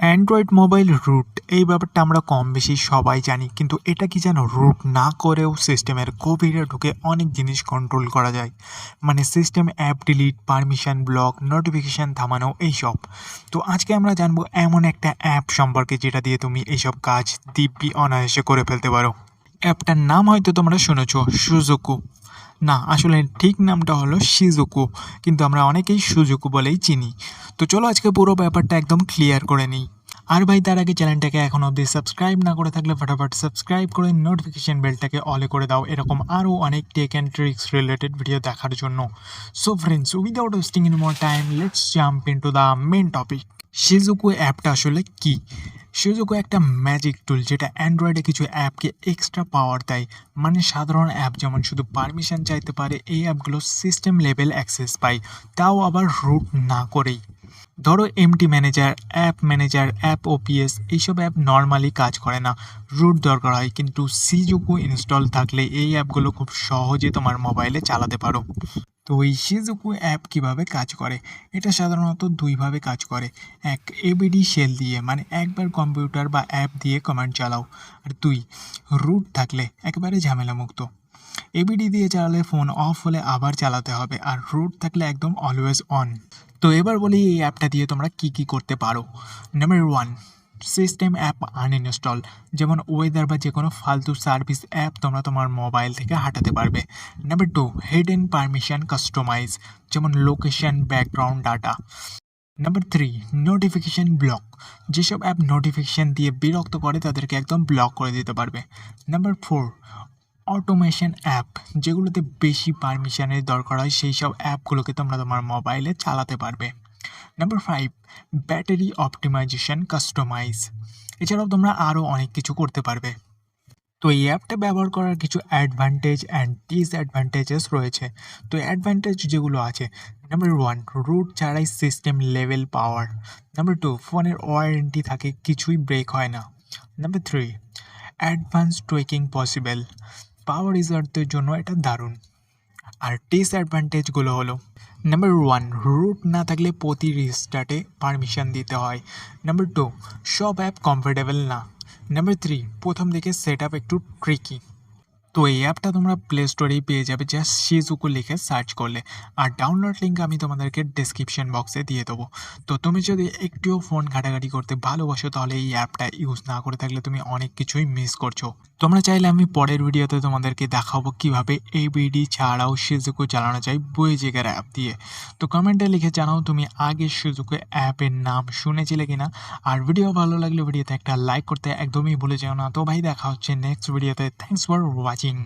Android mobile root এই ব্যাপারটা আমরা কম বেশি সবাই জানি, কিন্তু এটা কি যেন রুট না করেও সিস্টেমের গভীরে ঢুকে অনেক জিনিস কন্ট্রোল করা যায়। মানে system app delete permission block notification থামানো, এইসব। তো আজকে আমরা জানব এমন একটা অ্যাপ সম্পর্কে যেটা দিয়ে তুমি এইসব কাজ দিব্যি অনায়াসে করে ফেলতে পারো। অ্যাপটার নাম হয়তো তোমরা শুনেছ সুজুকু না, আসলে ঠিক নামটা হলো শিজুকু কিন্তু আমরা অনেকেই সুজুকু বলেই চিনি। তো চলো আজকে পুরো ব্যাপারটা একদম ক্লিয়ার করে নিই। আর ভাই, তার আগে চ্যানেলটাকে এখন অবধি সাবস্ক্রাইব না করে থাকলে ফটাফট সাবস্ক্রাইব করে নোটিফিকেশান বেলটাকে অলে করে দাও, এরকম আরও অনেক tech and tricks related video দেখার জন্য। So friends without wasting in more time let's jump in to the main topic Shizuku অ্যাপটা আসলে কী? সুযোগও একটা ম্যাজিক টুল যেটা অ্যান্ড্রয়েডে কিছু অ্যাপকে এক্সট্রা পাওয়ার দেয়। মানে সাধারণ অ্যাপ যেমন শুধু পারমিশন চাইতে পারে, এই অ্যাপগুলো সিস্টেম লেভেল অ্যাক্সেস পায়। তাও আবার রুট না করেই। ধরো MT manager app manager app OPS এইসব অ্যাপ নর্মালি কাজ করে না। রুট দরকার হয়, কিন্তু সিজুকু ইনস্টল থাকলে এই অ্যাপগুলো খুব সহজে তোমার মোবাইলে চালাতে পারো। তো এই সেজুকু অ্যাপ কীভাবে কাজ করে? এটা সাধারণত দুইভাবে কাজ করে। এক এবিডি শেল দিয়ে মানে একবার কম্পিউটার বা অ্যাপ দিয়ে কমান্ড চালাও। আর দুই রুট থাকলে একেবারে ঝামেলামুক্ত। এবিডি দিয়ে চালালে ফোন অফ হলে আবার চালাতে হবে, আর রুট থাকলে একদম অলওয়েজ অন তো এবার বলি এই অ্যাপটা দিয়ে তোমরা কি কি করতে পারো। Number one system app uninstall যেমন ওয়েদার বা যে কোনো ফালতু সার্ভিস অ্যাপ তোমরা তোমার মোবাইল থেকে হাঁটাতে পারবে। Number two hidden permission customise যেমন location background data number three notification block যেসব অ্যাপ নোটিফিকেশান দিয়ে বিরক্ত করে তাদেরকে একদম ব্লক করে দিতে পারবে। নাম্বার ফোর অটোমেশন অ্যাপ যেগুলোতে বেশি পারমিশনের দরকার হয় সেই সব অ্যাপগুলোকে তোমরা তোমার মোবাইলে চালাতে পারবে। Number five battery optimisation customise এছাড়াও তোমরা আরও অনেক কিছু করতে পারবে। তো এই অ্যাপটা ব্যবহার করার কিছু অ্যাডভান্টেজ অ্যান্ড ডিসঅ্যাডভান্টেজেস রয়েছে। তো অ্যাডভান্টেজ যেগুলো আছে নাম্বার ওয়ান রুট ছাড়াই system level power number two ফোনের ওয়ারেন্টি থাকে, কিছুই ব্রেক হয় না। Number three advance tracking possible power ইউজারদের জন্য এটা দারুণ। আর ডিসঅ্যাডভান্টেজগুলো হলো নাম্বার ওয়ান রুট না থাকলে প্রতি রিস্টার্টে পারমিশন দিতে হয়। নাম্বার টু সব অ্যাপ কমফোর্টেবল না। নাম্বার থ্রি প্রথম দিকে সেট আপ একটু ট্রিকি তো এই অ্যাপটা তোমরা প্লে স্টোরেই পেয়ে যাবে জাস্ট শিজুকু লিখে সার্চ করলে। আর ডাউনলোড লিঙ্ক আমি তোমাদেরকে ডিসক্রিপশন বক্সে দিয়ে দেবো। তো তুমি যদি একটুও ফোন ঘাটাঘাটি করতে ভালোবাসো, তাহলে এই অ্যাপটা ইউজ না করে থাকলে তুমি অনেক কিছুই মিস করছ। তোমরা চাইলে আমি পরের ভিডিওতে তোমাদেরকে দেখাবো কীভাবে এই বিডি ছাড়াও শিজুকু চালানো যায় বই জেগার অ্যাপ দিয়ে। তো কমেন্টে লিখে জানাও তুমি আগে সুজুকু অ্যাপের নাম শুনেছিলে কিনা। আর ভিডিও ভালো লাগলে ভিডিওতে একটা লাইক করতে একদমই ভুলে যেও না। তো ভাই, দেখা হচ্ছে নেক্সট ভিডিওতে থ্যাংকস ফর ওয়াচিং